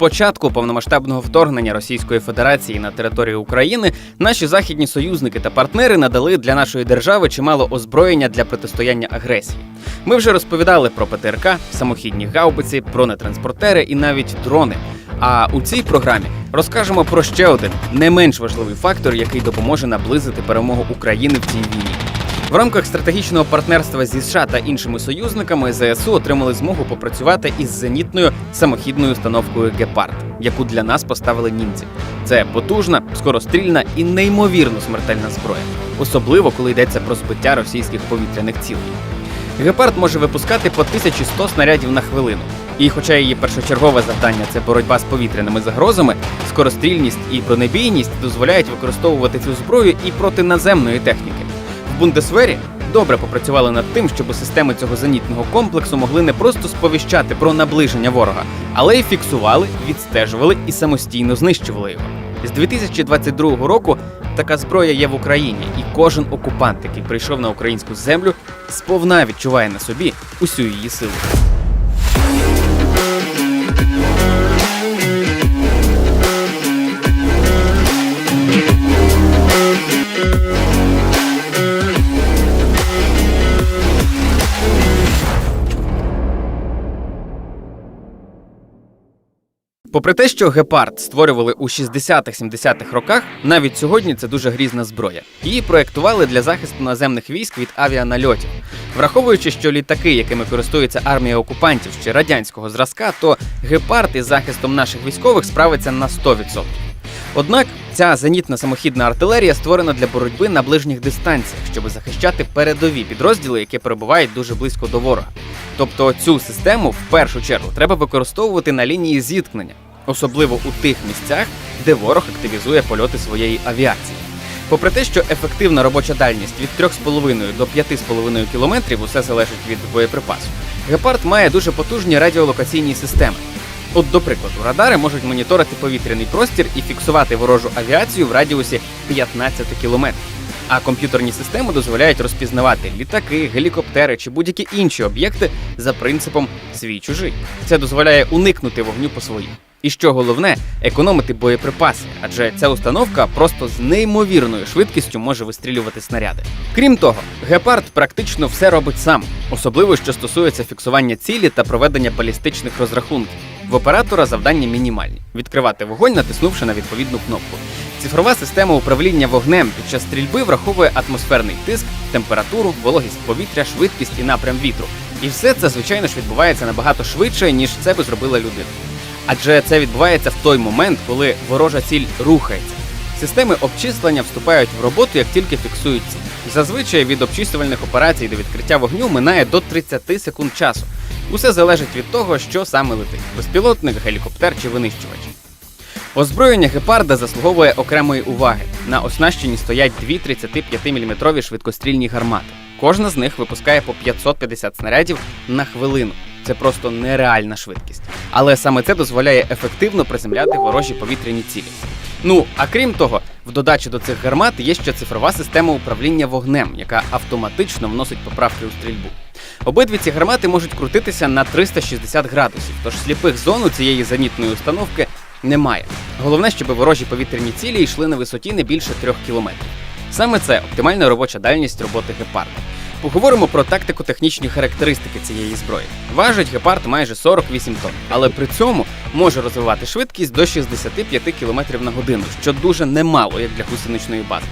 початку повномасштабного вторгнення Російської Федерації на територію України наші західні союзники та партнери надали для нашої держави чимало озброєння для протистояння агресії. Ми вже розповідали про ПТРК, самохідні гаубиці, бронетранспортери і навіть дрони. А у цій програмі розкажемо про ще один не менш важливий фактор, який допоможе наблизити перемогу України в цій війні. В рамках стратегічного партнерства зі США та іншими союзниками ЗСУ отримали змогу попрацювати із зенітною самохідною установкою Гепард, яку для нас поставили німці. Це потужна, скорострільна і неймовірно смертельна зброя, особливо коли йдеться про збиття російських повітряних цілей. Гепард може випускати по 1100 снарядів на хвилину. І хоча її першочергове завдання це боротьба з повітряними загрозами, скорострільність і бронебійність дозволяють використовувати цю зброю і проти наземної техніки. Бундесвері добре попрацювали над тим, щоб системи цього зенітного комплексу могли не просто сповіщати про наближення ворога, але й фіксували, відстежували і самостійно знищували його. З 2022 року така зброя є в Україні, і кожен окупант, який прийшов на українську землю, сповна відчуває на собі усю її силу. Попри те, що гепард створювали у 60-70-х роках, навіть сьогодні це дуже грізна зброя. Її проєктували для захисту наземних військ від авіанальотів. Враховуючи, що літаки, якими користується армія окупантів ще радянського зразка, то гепард із захистом наших військових справиться на 100%. Однак ця зенітна самохідна артилерія створена для боротьби на ближніх дистанціях, щоб захищати передові підрозділи, які перебувають дуже близько до ворога. Тобто цю систему в першу чергу треба використовувати на лінії зіткнення, особливо у тих місцях, де ворог активізує польоти своєї авіації. Попри те, що ефективна робоча дальність від 3,5 до 5,5 кілометрів усе залежить від боєприпасу, гепард має дуже потужні радіолокаційні системи. От, до прикладу, радари можуть моніторити повітряний простір і фіксувати ворожу авіацію в радіусі 15 кілометрів. А комп'ютерні системи дозволяють розпізнавати літаки, гелікоптери чи будь-які інші об'єкти за принципом свій чужий. Це дозволяє уникнути вогню по своїм. І що головне, економити боєприпаси, адже ця установка просто з неймовірною швидкістю може вистрілювати снаряди. Крім того, гепард практично все робить сам, особливо що стосується фіксування цілі та проведення балістичних розрахунків. В оператора завдання мінімальні: відкривати вогонь, натиснувши на відповідну кнопку. Цифрова система управління вогнем під час стрільби враховує атмосферний тиск, температуру, вологість повітря, швидкість і напрям вітру. І все це, звичайно ж, відбувається набагато швидше, ніж це би зробила людина. Адже це відбувається в той момент, коли ворожа ціль рухається. Системи обчислення вступають в роботу, як тільки фіксують ціль. Зазвичай від обчислювальних операцій до відкриття вогню минає до 30 секунд часу. Усе залежить від того, що саме летить: безпілотник, гелікоптер чи винищувач. Озброєння гепарда заслуговує окремої уваги. На оснащенні стоять дві 35-мм швидкострільні гармати. Кожна з них випускає по 550 снарядів на хвилину. Це просто нереальна швидкість. Але саме це дозволяє ефективно приземляти ворожі повітряні цілі. Ну а крім того, в додачу до цих гармат є ще цифрова система управління вогнем, яка автоматично вносить поправки у стрільбу. Обидві ці гармати можуть крутитися на 360 градусів, тож сліпих зон у цієї зенітної установки немає. Головне, щоб ворожі повітряні цілі йшли на висоті не більше 3 кілометрів. Саме це оптимальна робоча дальність роботи гепарда. Поговоримо про тактико-технічні характеристики цієї зброї. Важить гепард майже 48 тонн, але при цьому може розвивати швидкість до 65 км на годину, що дуже немало, як для гусеничної бази.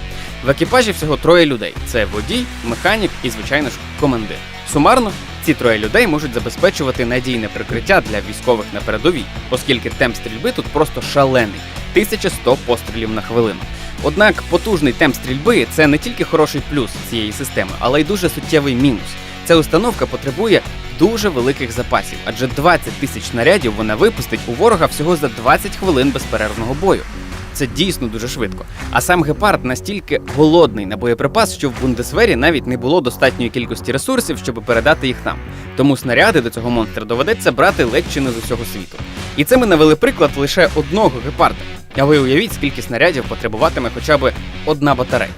В екіпажі всього троє людей: це водій, механік і, звичайно ж, командир. Сумарно, ці троє людей можуть забезпечувати надійне прикриття для військових на передовій, оскільки темп стрільби тут просто шалений 1100 пострілів на хвилину. Однак потужний темп стрільби це не тільки хороший плюс цієї системи, але й дуже суттєвий мінус. Ця установка потребує дуже великих запасів, адже 20 тисяч снарядів вона випустить у ворога всього за 20 хвилин безперервного бою. Це дійсно дуже швидко. А сам гепард настільки голодний на боєприпас, що в Бундесвері навіть не було достатньої кількості ресурсів, щоб передати їх нам. Тому снаряди до цього монстра доведеться брати ледь чи не з усього світу. І це ми навели приклад лише одного гепарда. А ви уявіть, скільки снарядів потребуватиме хоча б одна батарея,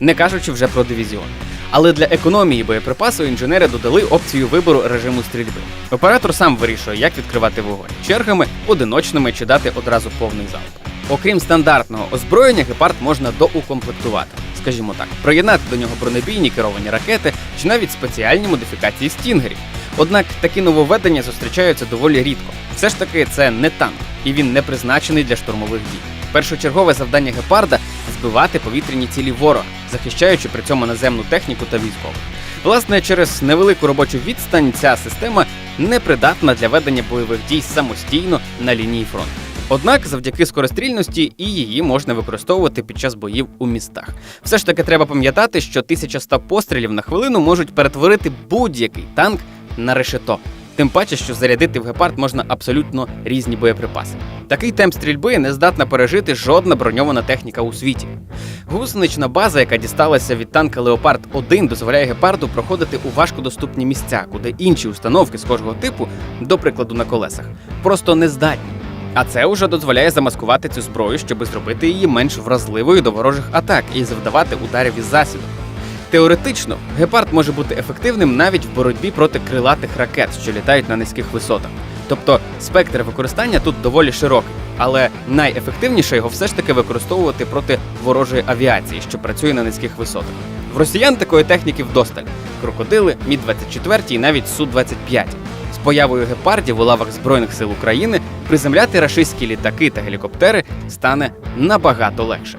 не кажучи вже про дивізіон. Але для економії боєприпасу інженери додали опцію вибору режиму стрільби. Оператор сам вирішує, як відкривати вогонь чергами, одиночними чи дати одразу повний залп. Окрім стандартного озброєння, гепард можна доукомплектувати, скажімо так, приєднати до нього бронебійні керовані ракети чи навіть спеціальні модифікації стінгерів. Однак такі нововведення зустрічаються доволі рідко. Все ж таки, це не танк, і він не призначений для штурмових дій. Першочергове завдання гепарда збивати повітряні цілі ворога, захищаючи при цьому наземну техніку та військових. Власне, через невелику робочу відстань ця система непридатна для ведення бойових дій самостійно на лінії фронту. Однак, завдяки скорострільності і її можна використовувати під час боїв у містах. Все ж таки треба пам'ятати, що 1100 пострілів на хвилину можуть перетворити будь-який танк на решето. Тим паче, що зарядити в гепард можна абсолютно різні боєприпаси. Такий темп стрільби не здатна пережити жодна броньована техніка у світі. Гусенична база, яка дісталася від танка Леопард 1, дозволяє гепарду проходити у важкодоступні місця, куди інші установки схожого типу, до прикладу на колесах, просто не здатні. А це вже дозволяє замаскувати цю зброю, щоб зробити її менш вразливою до ворожих атак і завдавати ударів із засідок. Теоретично, гепард може бути ефективним навіть в боротьбі проти крилатих ракет, що літають на низьких висотах. Тобто спектр використання тут доволі широкий, але найефективніше його все ж таки використовувати проти ворожої авіації, що працює на низьких висотах. В росіян такої техніки вдосталь: крокодили, Мі 24 і навіть су 25 З появою гепардів у лавах Збройних сил України приземляти рашистські літаки та гелікоптери стане набагато легше.